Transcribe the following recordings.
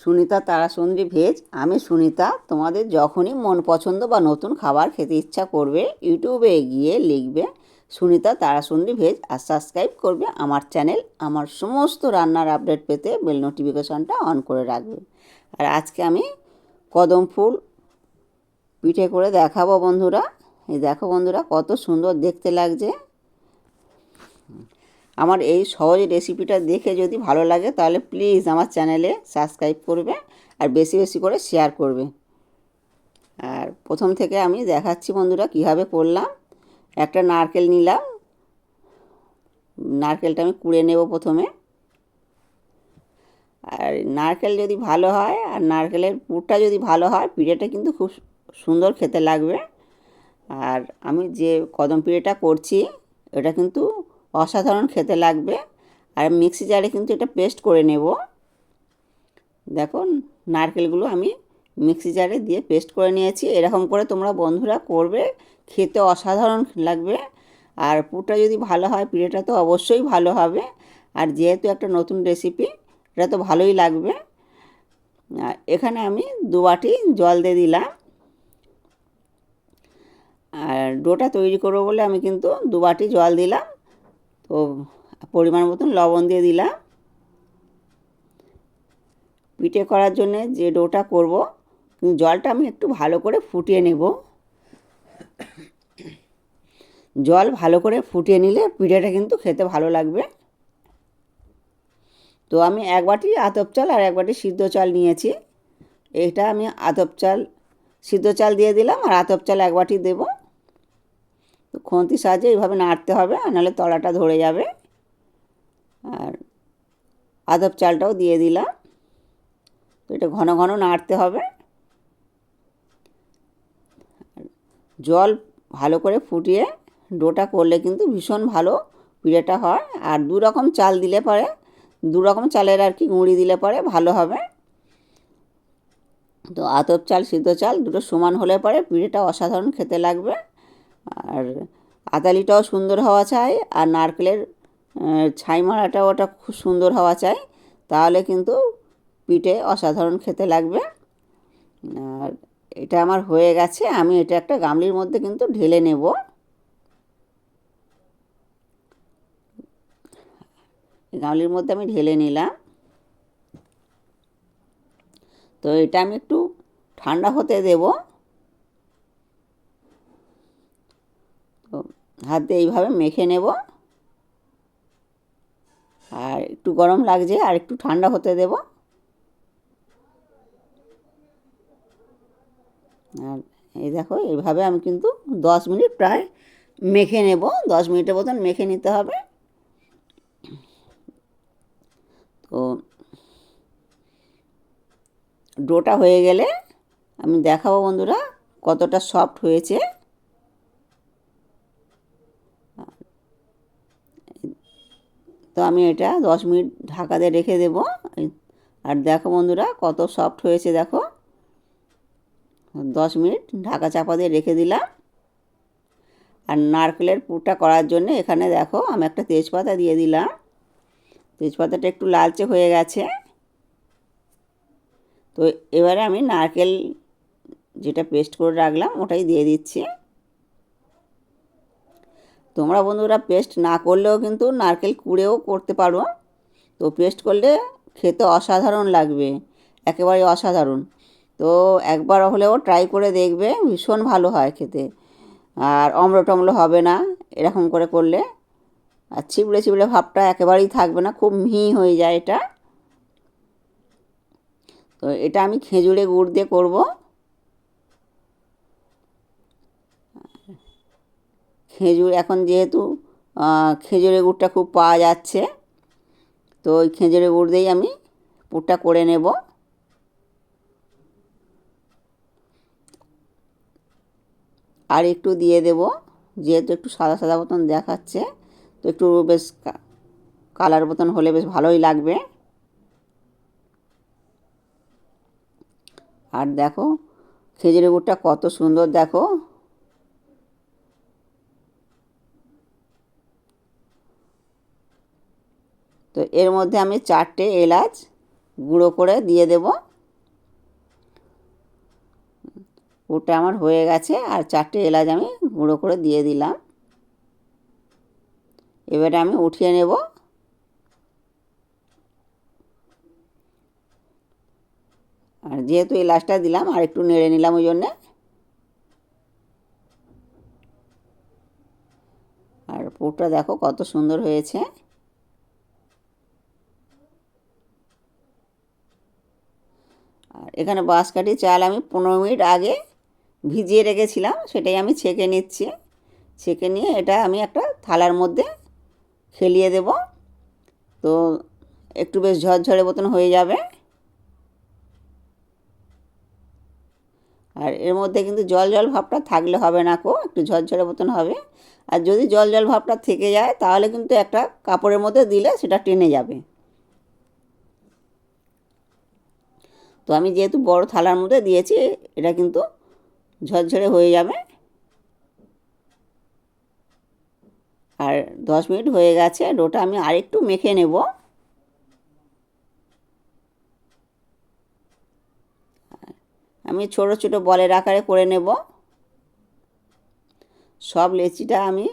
Sunita Tarasundari veg. আমি সুনিতা, তোমাদের যখনই মন পছন্দ বা নতুন খাবার খেতে ইচ্ছা করবে, ইউটিউবে গিয়ে লিখবে, সুনিতা তারাসুন্দরী ভেজ, আর সাবস্ক্রাইব করবে আমার চ্যানেল আমার সমস্ত রান্নার আপডেট পেতে বেল নোটিফিকেশনটা অন করে রাখবে। আর আজকে আমি কদম ফুল পিঠে করে দেখাবো বন্ধুরা। এই দেখো বন্ধুরা, কত সুন্দর দেখতে লাগছে। আমার এই সহজ রেসিপিটা দেখে যদি ভালো লাগে, তাহলে প্লিজ আমার চ্যানেলে সাবস্ক্রাইব করবে আর বেশি বেশি করে শেয়ার করবে। আর প্রথম থেকে আমি দেখাচ্ছি বন্ধুরা কীভাবে করলাম। একটা নারকেল নিলাম। নারকেলটা আমি কুড়ে নেব প্রথমে। আর নারকেল যদি ভালো হয়, আর নারকেলের পুরটা যদি ভালো হয় পিঠেটা কিন্তু খুব সুন্দর খেতে লাগবে। আর আমি যে কদম পিঠেটা করছি এটা কিন্তু অসাধারণ খেতে লাগবে। আর মিক্সি জারে কিন্তু এটা পেস্ট করে নেব। দেখো নারকেলগুলো আমি মিক্সি জারে দিয়ে পেস্ট করে নিয়েছি। এরকম করে তোমরা বন্ধুরা করবে, খেতে অসাধারণ লাগবে। আর পুরটা যদি ভালো হয় পিঠেটা তো অবশ্যই ভালো হবে। আর যেহেতু একটা নতুন রেসিপি এটা তো ভালোই লাগবে। এখানে আমি দু বাটি জল দিয়ে দিলাম। আর ডোটা তৈরি করব বলে আমি কিন্তু দু বাটি জল দিলাম। তো পরিমাণ মতন লবণ দিয়ে দিলাম। পিঠে করার জন্যে যে ডোটা করব জলটা আমি একটু ভালো করে ফুটিয়ে নেব। জল ভালো করে ফুটিয়ে নিলে পিঠেটা কিন্তু খেতে ভালো লাগবে। তো আমি এক বাটি আতপ চাল আর এক বাটি সিদ্ধ চাল নিয়েছি। এটা আমি আতপ চাল, সিদ্ধ চাল দিয়ে দিলাম আর আতপ চাল এক বাটি দেবো। তো খুন্তির সাহায্যে এইভাবে নাড়তে হবে, আর নাহলে তলাটা ধরে যাবে। আর আদব চালটাও দিয়ে দিলাম। তো এটা ঘন ঘন নাড়তে হবে। জল ভালো করে ফুটিয়ে ডোটা করলে কিন্তু ভীষণ ভালো পিঠেটা হয়। আর দু রকম চাল দিলে পরে, দু রকম চালের আর কি গুঁড়ি দিলে পরে ভালো হবে। তো আতপ চাল, সিদ্ধ চাল দুটো সমান হলে পরে পিঠেটা অসাধারণ খেতে লাগবে। আর আতালিটাও সুন্দর হওয়া চাই, আর নারকেলের ছাই মারাটাও ওটা খুব সুন্দর হওয়া চাই। তাহলে কিন্তু পিঠে অসাধারণ খেতে লাগবে। আর এটা আমার হয়ে গেছে, আমি এটা একটা গামলির মধ্যে কিন্তু ঢেলে নেব। গামলির মধ্যে আমি ঢেলে নিলাম। তো এটা আমি একটু ঠান্ডা হতে দেবো তো হাত এইভাবে মেখে নেব। আর একটু গরম লাগছে, আর একটু ঠান্ডা হতে দেব। আর এই দেখো, এইভাবে আমি কিন্তু দশ মিনিট প্রায় মেখে নেব। দশ মিনিটের মতন মেখে নিতে হবে। তো ডোটা হয়ে গেলে আমি দেখাবো বন্ধুরা কতটা সফট হয়েছে। তো আমি এটা দশ মিনিট ঢাকা দিয়ে রেখে দেব। আর দেখো বন্ধুরা কত সফট হয়েছে দেখো। দশ মিনিট ঢাকা চাপা দিয়ে রেখে দিলাম। আর নারকেলের পুরটা করার জন্য এখানে দেখো আমি একটা তেজপাতা দিয়ে দিলাম। তেজপাতাটা একটু লালচে হয়ে গেছে। তো এবারে আমি নারকেল যেটা পেস্ট করে রাখলাম ওটাই দিয়ে দিচ্ছি। তোমরা বন্ধুরা পেস্ট না করলেও কিন্তু নারকেল কুড়েও করতে পারো। তো পেস্ট করলে খেতে অসাধারণ লাগবে, একেবারে অসাধারণ। তো একবার হলেও ট্রাই করে দেখবে, ভীষণ ভালো হয় খেতে। আর অম্ল টম্ল হবে না, এরকম করে করলে। আর ছিবড়ে ছিবড়ে ভাবটা একেবারেই থাকবে না, খুব মিহি হয়ে যায় এটা। তো এটা আমি খেজুরে গুড় দিয়ে করব। খেজুর, এখন যেহেতু খেজুরের গুড়টা খুব পাওয়া যাচ্ছে, তো ওই খেজুরের গুড় দিয়েই আমি পুরটা করে নেব। আর একটু দিয়ে দেব, যেহেতু একটু সাদা সাদা মতন দেখাচ্ছে, তো একটু বেশ কালার মতন হলে বেশ ভালোই লাগবে। আর দেখো, খেজুরের গুড়টা কত সুন্দর দেখো। তো এর মধ্যে আমি চারটে এলাচ গুঁড়ো করে দিয়ে দেব। ওটা আমার হয়ে গেছে আর চারটে এলাচ আমি গুঁড়ো করে দিয়ে দিলাম। এবারে আমি উঠিয়ে নেব। আর যেহেতু এলাচটা দিলাম, আর একটু নেড়ে নিলাম ওই জন্যে। আর পোটটা দেখো কত সুন্দর হয়েছে। এখানে বাঁশকাঠি চাল আমি পনেরো মিনিট আগে ভিজিয়ে রেখেছিলাম, সেটাই আমি ছেঁকে নিচ্ছি। ছেঁকে নিয়ে এটা আমি একটা থালার মধ্যে খেলিয়ে দেব। তো একটু বেশ ঝরঝরে মতন হয়ে যাবে। আর এর মধ্যে কিন্তু জল জল ভাবটা থাকলে হবে না কো, একটু ঝরঝরে মতন হবে। আর যদি জল জল ভাবটা থেকে যায়, তাহলে কিন্তু একটা কাপড়ের মধ্যে দিলে সেটা টেনে যাবে। তো আমি যেহেতু বড় থালার মধ্যে দিয়েছি, এটা কিন্তু ঝরঝরে হয়ে যাবে। আর দশ মিনিট হয়ে গেছে, ডোটা আমি আরেকটু মেখে নেব। আমি ছোট ছোট বলের আকারে করে নেব। সব লেচিটা আমি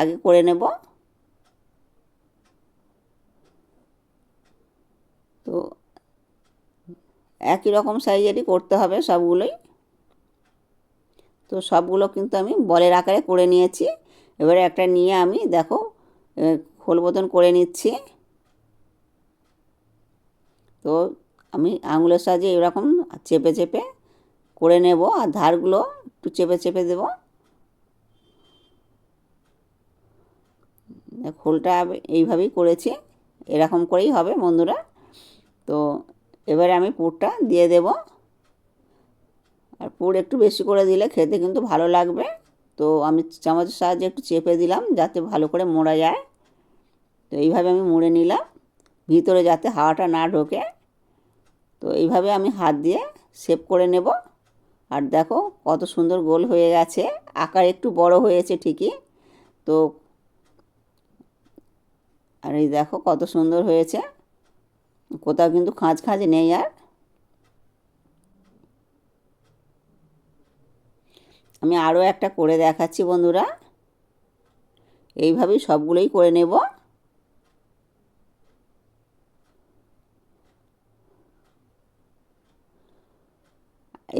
আগে করে নেব। তো একই রকম সাইজেরই করতে হবে সবগুলোই। তো সবগুলো কিন্তু আমি বলের আকারে করে নিয়েছি। এবারে একটা নিয়ে আমি, দেখো খোল বোতন করে নিচ্ছি। তো আমি আঙুলের সাহায্যে এরকম চেপে চেপে করে নেব আর ধারগুলো একটু চেপে চেপে দেব। খোলটা এইভাবেই করেছি, এরকম করেই হবে বন্ধুরা। তো এবারে আমি পুরটা দিয়ে দেব। আর পুর একটু বেশি করে দিলে খেতে কিন্তু ভালো লাগবে। তো আমি চামচের সাহায্যে একটু চেপে দিলাম যাতে ভালো করে মোড়া যায়। তো এইভাবে আমি মুড়ে নিলাম। ভিতরে যাতে হাওয়াটা না ঢোকে। তো এইভাবে আমি হাত দিয়ে সেপ করে নেব। আর দেখো কত সুন্দর গোল হয়ে গেছে। আকার একটু বড় হয়েছে ঠিকই। তো আর এই দেখো কত সুন্দর হয়েছে। কোথাও কিন্তু খাঁজ খাঁজ নেই আর। আমি আরও একটা করে দেখাচ্ছি বন্ধুরা। এইভাবেই সবগুলোই করে নেব।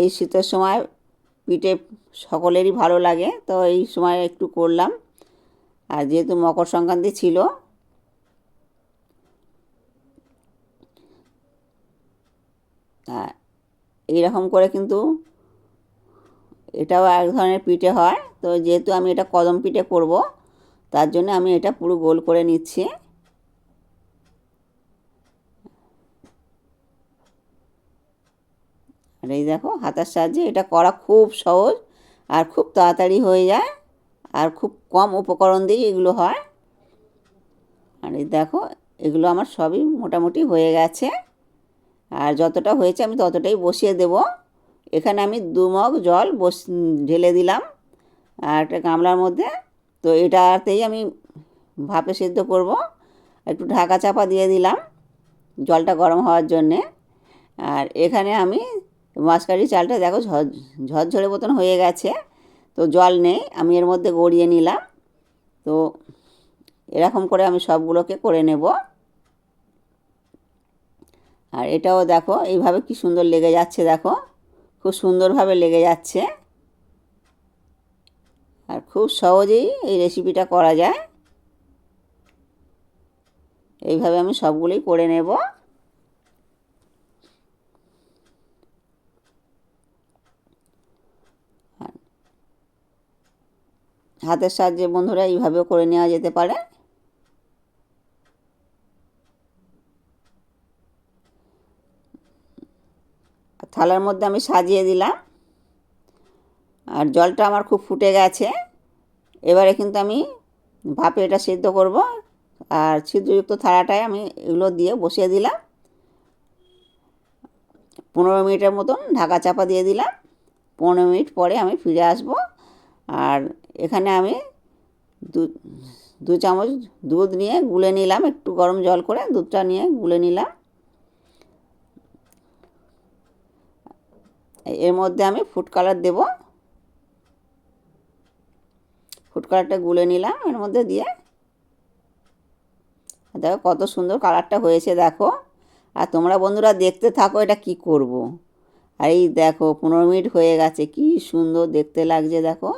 এই শীতের সময় পিঠে সকলেরই ভালো লাগে, তো এই সময় একটু করলাম। আর যেহেতু মকর সংক্রান্তি ছিল এইরকম করে কিন্তু এটাও এক ধরনের পিঠে হয়। তো যেহেতু আমি এটা কদম পিঠে করব, তার জন্য আমি এটা পুরো গোল করে নিচ্ছি। আর এই দেখো, হাতার সাহায্যে এটা করা খুব সহজ আর খুব তাড়াতাড়ি হয়ে যায় আর খুব কম উপকরণ দিয়ে এগুলো হয়। আর এই দেখো, এগুলো আমার সবই মোটামুটি হয়ে গেছে। আর যতটা হয়েছে আমি ততটাই বসিয়ে দেব। এখানে আমি দু মগ জল বস, ঢেলে দিলাম আর একটা গামলার মধ্যে। তো এটাতেই আমি ভাপে সেদ্ধ করব। একটু ঢাকা চাপা দিয়ে দিলাম জলটা গরম হওয়ার জন্যে। আর এখানে আমি মাসকারি চালটা দেখো ঝর ঝরঝরে মতন হয়ে গেছে। তো জল নেই, আমি এর মধ্যে গড়িয়ে নিলাম। তো এরকম করে আমি সবগুলোকে করে নেব। আর এটাও দেখো, এইভাবে কি সুন্দর লেগে যাচ্ছে দেখো। খুব সুন্দরভাবে লেগে যাচ্ছে। আর খুব সহজেই এই রেসিপিটা করা যায়। এইভাবে আমি সবগুলোই করে নেব। হাতের সাহায্যে বন্ধুরা এইভাবেও করে নেওয়া যেতে পারে। থালার মধ্যে আমি সাজিয়ে দিলাম। আর জলটা আমার খুব ফুটে গেছে। এবারে কিন্তু আমি ভাপে এটা সিদ্ধ করব। আর ছিদ্রযুক্ত থালাটায় আমি এগুলো দিয়ে বসিয়ে দিলাম। পনেরো মিনিটের মতন ঢাকা চাপা দিয়ে দিলাম। পনেরো মিনিট পরে আমি ফিরে আসব। আর এখানে আমি দু চামচ দুধ নিয়ে গুলে নিলাম। একটু গরম জল করে দুধটা নিয়ে গুলে নিলাম। এর মধ্যে আমি ফুড কালার দেব। ফুড কালারটা গুলে নিলাম, এর মধ্যে দিয়ে। দেখো কত সুন্দর কালারটা হয়েছে, দেখো। আর তোমরা বন্ধুরা দেখতে থাকো এটা কি করব। আর এই দেখো, পনেরো মিনিট হয়ে গেছে, কি সুন্দর দেখতে লাগছে, দেখো।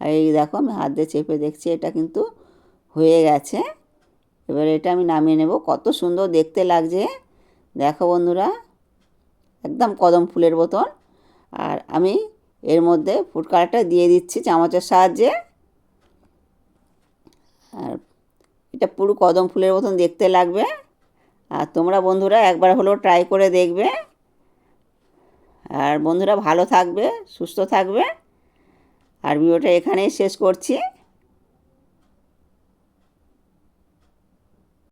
আর এই দেখো, আমি হাত দিয়ে চেপে দেখছি, এটা কিন্তু হয়ে গেছে। এবার এটা আমি নামিয়ে নেব, কত সুন্দর দেখতে লাগছে। দেখো বন্ধুরা, একদম কদম ফুলের বোতল আর আমি এর মধ্যে ফুড কালারটা দিয়ে দিচ্ছি চামচের সাহায্যে। আর এটা পুরো কদম ফুলের মতন দেখতে লাগবে। আর তোমরা বন্ধুরা একবার হলেও ট্রাই করে দেখবে। আর বন্ধুরা ভালো থাকবে, সুস্থ থাকবে। আর ভিডিওটা এখানেই শেষ করছি।